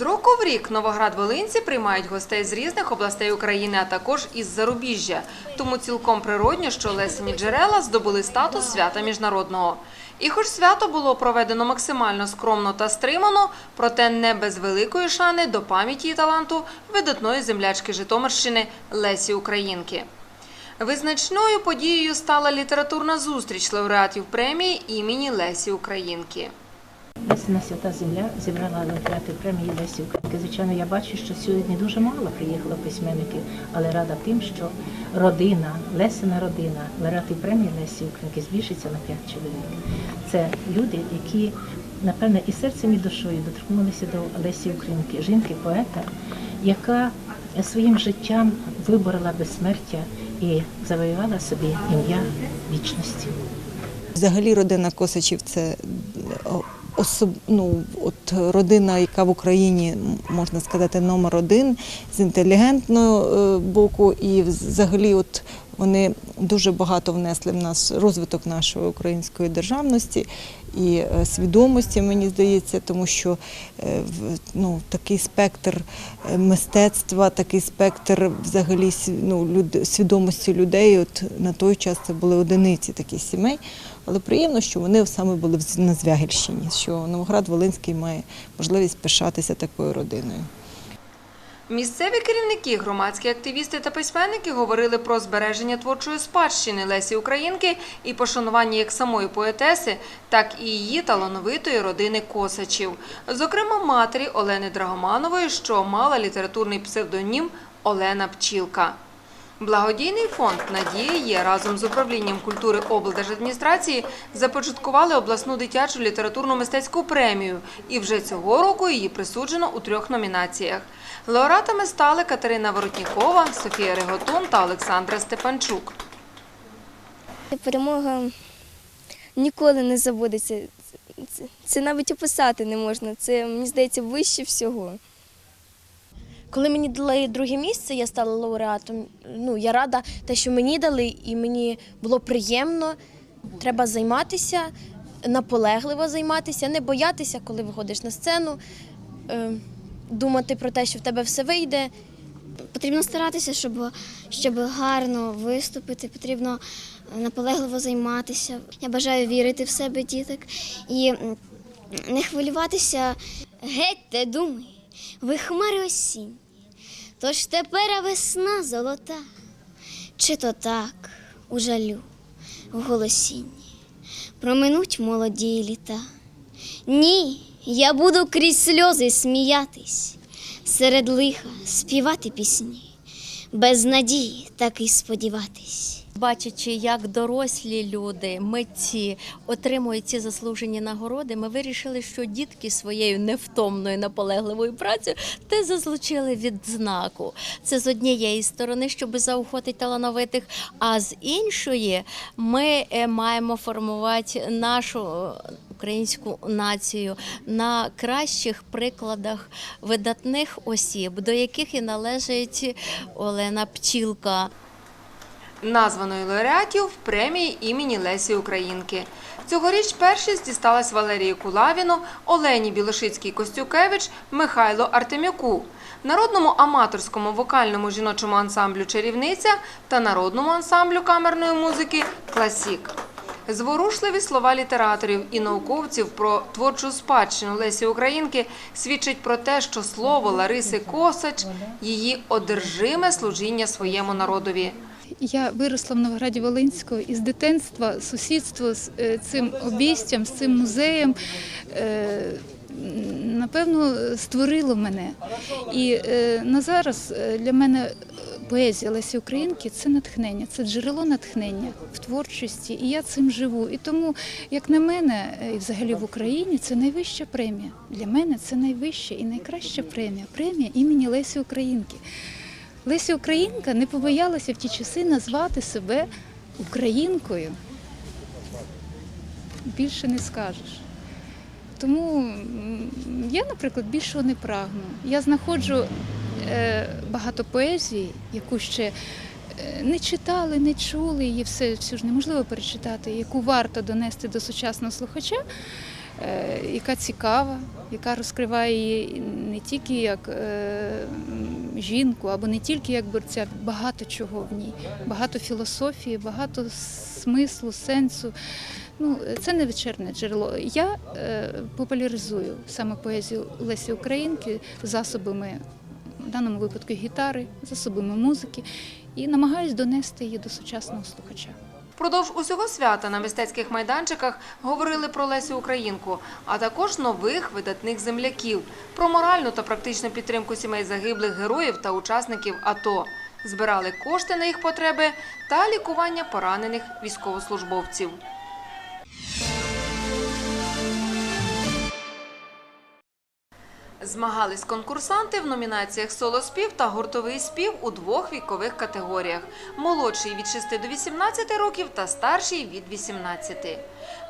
З року в рік Новоград-Волинці приймають гостей з різних областей України, а також із зарубіжжя. Тому цілком природньо, що Лесені джерела здобули статус свята міжнародного. І хоч свято було проведено максимально скромно та стримано, проте не без великої шани до пам'яті і таланту видатної землячки Житомирщини Лесі Українки. Визначною подією стала літературна зустріч лауреатів премії імені Лесі Українки. Лесина свята земля зібрала лауреати премії Лесі Українки. Звичайно, я бачу, що сьогодні дуже мало приїхало письменників, але рада тим, що родина, Лесина родина, лауреати премії Лесі Українки збільшиться на п'ять чоловік. Це люди, які, напевне, і серцем, і душою доторкнулися до Лесі Українки, жінки, поета, яка своїм життям виборола безсмертя і завоювала собі ім'я вічності. Взагалі родина Косачів це особ... ну, от родина, яка в Україні можна сказати номер один з інтелігентного е, боку, і взагалі, от вони дуже багато внесли в нас розвиток нашої української державності і е, свідомості, мені здається, тому що е, ну, такий спектр е, мистецтва, такий спектр взагалі ну, люд- свідомості людей. От на той час це були одиниці таких сімей. Але приємно, що вони саме були на Звягельщині, що Новоград Волинський має можливість пишатися такою родиною. Місцеві керівники, громадські активісти та письменники говорили про збереження творчої спадщини Лесі Українки і пошанування як самої поетеси, так і її талановитої родини Косачів, зокрема матері Олени Драгоманової, що мала літературний псевдонім Олена Пчілка. Благодійний фонд Надія є разом з управлінням культури облдержадміністрації започаткували обласну дитячу літературну мистецьку премію, і вже цього року її присуджено у трьох номінаціях. Лауреатами стали Катерина Воротнікова, Софія Реготун та Олександра Степанчук. Перемога ніколи не забудеться. Це навіть описати не можна. Це, мені здається, вище всього. Коли мені дали друге місце, я стала лауреатом. Ну, я рада, те, що мені дали, і мені було приємно. Треба займатися, наполегливо займатися, не боятися, коли виходиш на сцену, е, думати про те, що в тебе все вийде. Потрібно старатися, щоб, щоб гарно виступити, потрібно наполегливо займатися. Я бажаю вірити в себе діток і не хвилюватися. Геть те думай, ви хмари осінь. Тож тепер весна золота, чи то так у жалю, в голосінні. Проминуть молоді літа. Ні, я буду крізь сльози сміятись, серед лиха співати пісні, без надії так і сподіватись. Бачачи, як дорослі люди, митці отримують ці заслужені нагороди, ми вирішили, що дітки своєю невтомною наполегливою працею те заслужили відзнаку. Це з однієї сторони, щоб заохотити талановитих, а з іншої ми е, маємо формувати нашу. Українську націю на кращих прикладах видатних осіб, до яких і належить Олена Пчілка. Названої лауреатів премії імені Лесі Українки. Цьогоріч першість дісталась Валерії Кулавіну, Олені Білошицькій-Костюкевич, Михайло Артемюку, народному аматорському вокальному жіночому ансамблю Чарівниця та народному ансамблю камерної музики Класік. Зворушливі слова літераторів і науковців про творчу спадщину Лесі Українки свідчать про те, що слово Лариси Косач її одержиме служіння своєму народові. Я виросла в Новограді Волинського і з дитинства сусідство з е, цим обійстям, з цим музеєм. е, Напевно, створило мене. І е, на зараз для мене поезія Лесі Українки це натхнення, це джерело натхнення в творчості, і я цим живу. І тому, як на мене, і взагалі в Україні це найвища премія. Для мене це найвища і найкраща премія премія імені Лесі Українки. Леся Українка не побоялася в ті часи назвати себе українкою. Більше не скажеш. Тому я, наприклад, більшого не прагну. Я знаходжу е, багато поезії, яку ще е, не читали, не чули, її все, всю ж неможливо перечитати, яку варто донести до сучасного слухача. е, яка цікава, яка розкриває її не тільки як жінку, або не тільки як борця, багато чого в ній, багато філософії, багато смислу, сенсу. Ну, це не вечірне джерело. Я е, популяризую саме поезію Лесі Українки засобами, в даному випадку гітари, засобами музики, і намагаюсь донести її до сучасного слухача. Впродовж усього свята на мистецьких майданчиках говорили про Лесю Українку, а також нових видатних земляків, про моральну та практичну підтримку сімей загиблих героїв та учасників АТО. Збирали кошти на їх потреби та лікування поранених військовослужбовців. Змагались конкурсанти в номінаціях соло-спів та гуртовий спів у двох вікових категоріях: молодший від 6 до 18 років та старший від 18.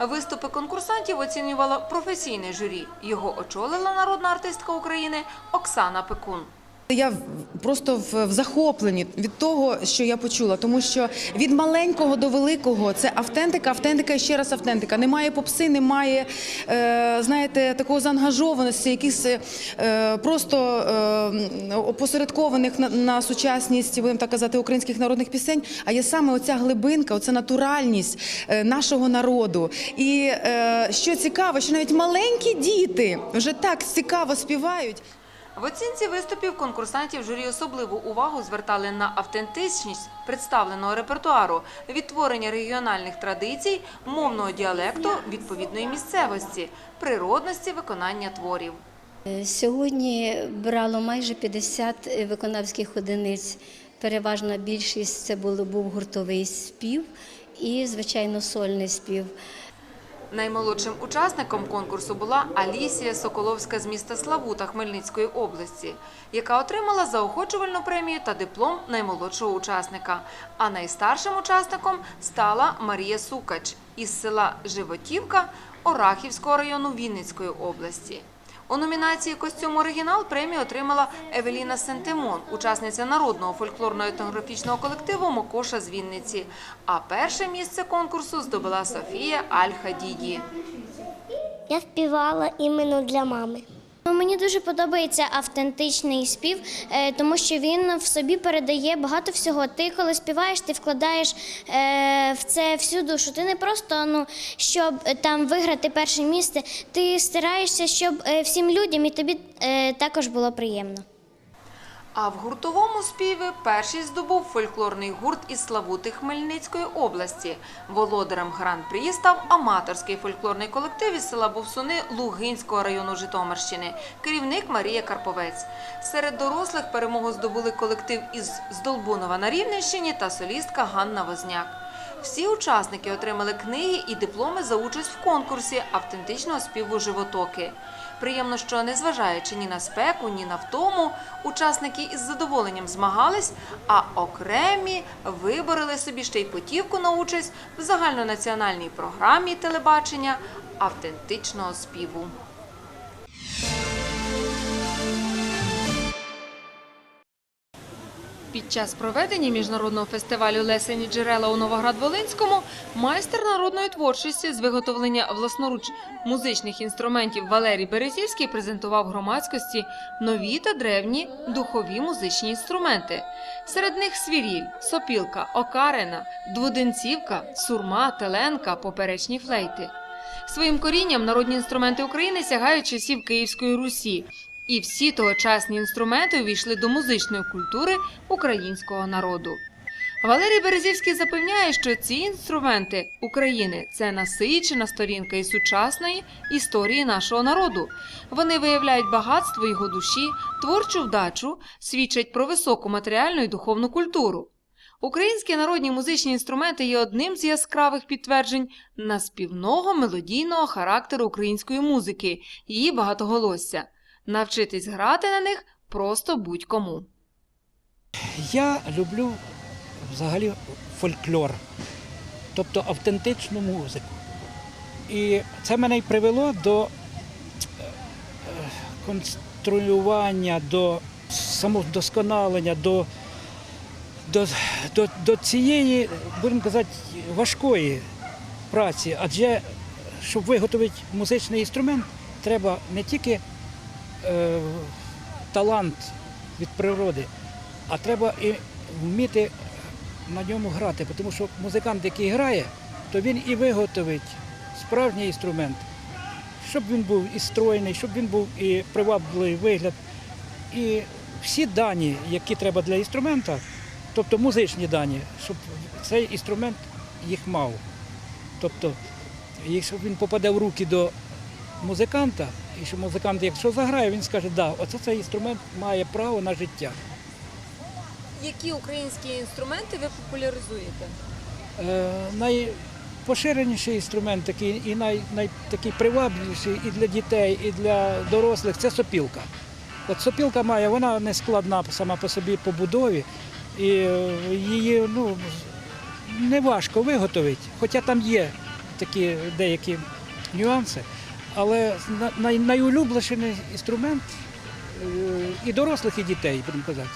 Виступи конкурсантів оцінювало професійне журі. Його очолила народна артистка України Оксана Пекун. Я просто в, захопленні від того, що я почула, тому що від маленького до великого це автентика, автентика і ще раз автентика. Немає попси, немає е, знаєте, такого заангажованості, якихось е, просто е, опосередкованих на, сучасність, будемо так казати, українських народних пісень. А є саме оця глибинка, оця натуральність нашого народу. І що цікаво, що навіть маленькі діти вже так цікаво співають. В оцінці виступів конкурсантів журі особливу увагу звертали на автентичність представленого репертуару, відтворення регіональних традицій, мовного діалекту відповідної місцевості, природності виконання творів. Е, Сьогодні брало майже 50 виконавських одиниць. Переважна більшість це було, був гуртовий спів і, звичайно, сольний спів. Наймолодшим учасником конкурсу була Алісія Соколовська з міста Славута Хмельницької області, яка отримала заохочувальну премію та диплом наймолодшого учасника. А найстаршим учасником стала Марія Сукач із села Животівка Орахівського району Вінницької області. У номінації Костюм оригінал премію отримала Евеліна Сентимон, учасниця народного фольклорно-етнографічного колективу Мокоша з Вінниці. А перше місце конкурсу здобула Софія Аль-Хадіді. Я співала іменно для мами. Ну, Мені дуже подобається автентичний спів, е, тому що він в собі передає багато всього. Ти коли співаєш, ти вкладаєш е, в це всю душу. Ти не просто ну, щоб е, там виграти перше місце, ти стараєшся, щоб всім людям і тобі також було приємно. А в гуртовому співі перший здобув фольклорний гурт із Славути Хмельницької області. Володарем гран-прі став аматорський фольклорний колектив із села Бовсуни Лугинського району Житомирщини, керівник Марія Карповець. Серед дорослих перемогу здобули колектив із Здолбунова на Рівненщині та солістка Ганна Возняк. Всі учасники отримали книги і дипломи за участь в конкурсі автентичного співу животоки. Приємно, що незважаючи ні на спеку, ні на втому, учасники із задоволенням змагались, а окремі вибороли собі ще й путівку на участь в загальнонаціональній програмі телебачення автентичного співу. Під час проведення міжнародного фестивалю Лесені джерела у Новоград-Волинському майстер народної творчості з виготовлення власноруч музичних інструментів Валерій Березівський презентував громадськості нові та древні духові музичні інструменти. Серед них свіріль, сопілка, окарина, дводенцівка, сурма, теленка, поперечні флейти. Своїм корінням народні інструменти України сягають часів Київської Русі, і всі тогочасні інструменти увійшли до музичної культури українського народу. Валерій Березівський запевняє, що ці інструменти України це насичена сторінка і сучасної історії нашого народу. Вони виявляють багатство його душі, творчу вдачу, свідчать про високу матеріальну і духовну культуру. Українські народні музичні інструменти є одним з яскравих підтверджень наспівного мелодійного характеру української музики, її багатоголосся. Навчитись грати на них просто будь-кому. Я люблю взагалі фольклор, тобто автентичну музику. І це мене й привело до е, конструювання, до самовдосконалення, до, до, до, до цієї, будемо казати, важкої праці. Адже щоб виготовити музичний інструмент, треба не тільки е, талант від природи, а треба і вміти на ньому грати. Тому що музикант, який грає, то він і виготовить справжній інструмент, щоб він був і стройний, щоб він був і привабливий вигляд. І всі дані, які треба для інструмента, тобто музичні дані, щоб цей інструмент їх мав. Тобто, якщо він попаде в руки до музиканта, і що музикант, якщо заграє, він скаже, да, оце цей інструмент має право на життя. Які українські інструменти ви популяризуєте? Е, найпоширеніший інструмент такий і най, най, такий привабливіший і для дітей, і для дорослих це сопілка. От сопілка має, вона не складна сама по собі по будові, і е, її ну, не важко виготовити, хоча там є такі деякі нюанси. Але на- найулюбленіший інструмент е, і дорослих, і дітей, будемо казати.